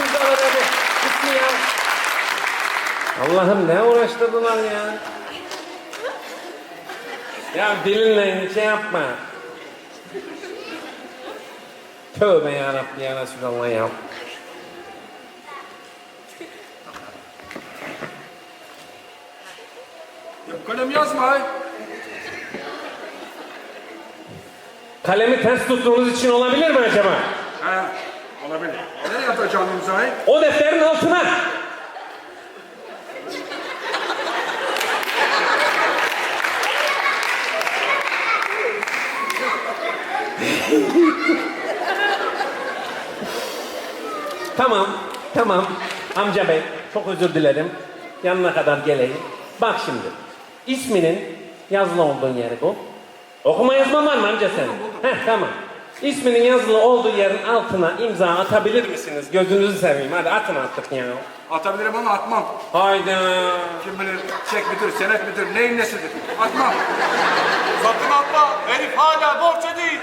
hadi. Gitsin ya. Allah'ım ne uğraştırdılar ya. Ya dilinle şey yapma. Tövbe ya Resulallah ya. Ya bu kalem yazma. Kalemi ters tuttuğunuz için olabilir mi acaba? He, olabilir. Nereye atacağım imzayı? O defterin altına. tamam, tamam. Amca bey, çok özür dilerim. Yanına kadar geleyim. Bak şimdi, isminin yazılı olduğun yeri bu. Okuma yazman var mı amca senin? Heh, tamam. İsminin yazılı olduğu yerin altına imza atabilir misiniz? Gözünüzü seveyim. Hadi atın artık ya. Atabilirim ama atmam. Hayda. Kim bilir çek midir, senet midir, neyin nesidir? Atmam. Sakın atma. Herif hala borç değil.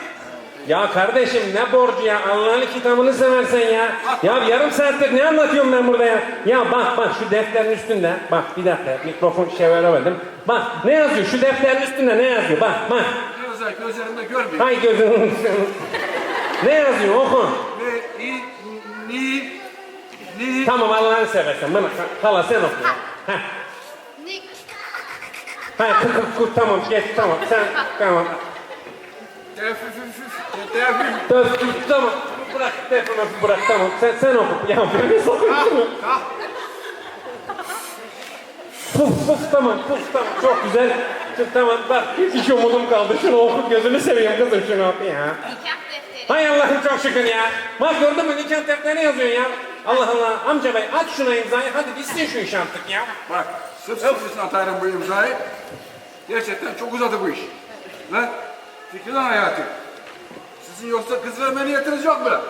Ya kardeşim ne borcu ya? Allah'ın kitabını seversen ya. Ya yarım saattir ne anlatıyorum ben burada ya? Ya bak bak şu defterin üstünde. Bak bir dakika mikrofon şey veremedim. Bak ne yazıyor? Şu defterin üstünde ne yazıyor? Bak bak. Ne yazar gözlerimde görmüyor. Hay gözünü. ne yazıyor? Oku. Ne, i, ni, ni. Tamam Allah'ını seversen. Bana hala sen oku. ya. Heh. Nick. Hayır, kı- kı- kı- tamam geç tamam sen tamam. Tefifififi, tefif. Dur, dur, tamam bırak telefonu bırak tamam sen sen oku. Ya birini sokuyorsun. Puf puf tamam puf tamam çok güzel. Çok, tamam bak hiç umudum kaldı şunu oku gözünü seveyim kızım şunu oku ya. Nikah defteri. Hay Allah'ım çok şükür ya. Bak gördün mü nikah defterine yazıyor ya. Allah Allah amca bey at şuna imzayı hadi bitsin şu iş artık ya. Bak, sırf sizin için atarım bu imzayı. Gerçekten çok uzadı bu iş. Lan, Fikridan hayatı. Sizin yoksa kız verme niyetiniz yok mu? lan?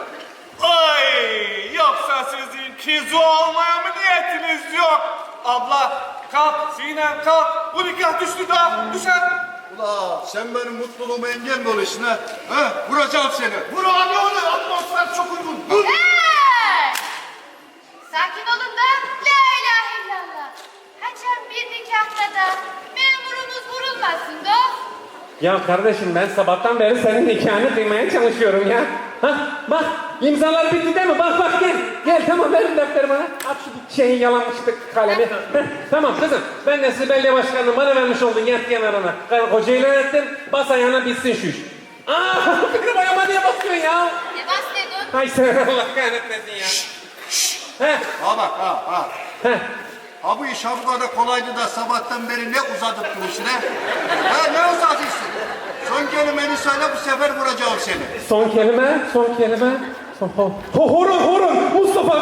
Ay yoksa sizin kizu olmaya mı niyetiniz yok? Abla kalk Sinem kalk. Bu nikah düştü daha düşer. Ula sen benim mutluluğuma engel mi oluyorsun ha? Ha? Vuracağım seni. Vur abi onu atmosfer çok uygun. Vur. Hey! Sakin olun da la ilahe illallah. Haçan bir nikahta da memurumuz vurulmasın da. Ya kardeşim ben sabahtan beri senin nikahını kıymaya çalışıyorum ya. Ha bak imzalar bitti değil mi? Bak bak gel. Verin defteri bana. At şu şeyi yalamıştık kalemi. Heh, tamam kızım ben de sizi belediye başkanım bana vermiş oldun yat yanarına. Karı koca ilan ettim. Bas ayağına bitsin şu iş. Aa Fikri bayama niye basıyorsun ya? Ne bas dedin? Hay sen Allah kahretmesin ya. Heh, Ha bak ha ha. heh. Ha bu iş ha bu kadar kolaydı da sabahtan beri ne uzadıp duruşun ha? Ha ne uzatıyorsun? Son kelimeni söyle bu sefer vuracağım seni. Son kelime, son kelime. Ho, ho, horun, horun. Mustafa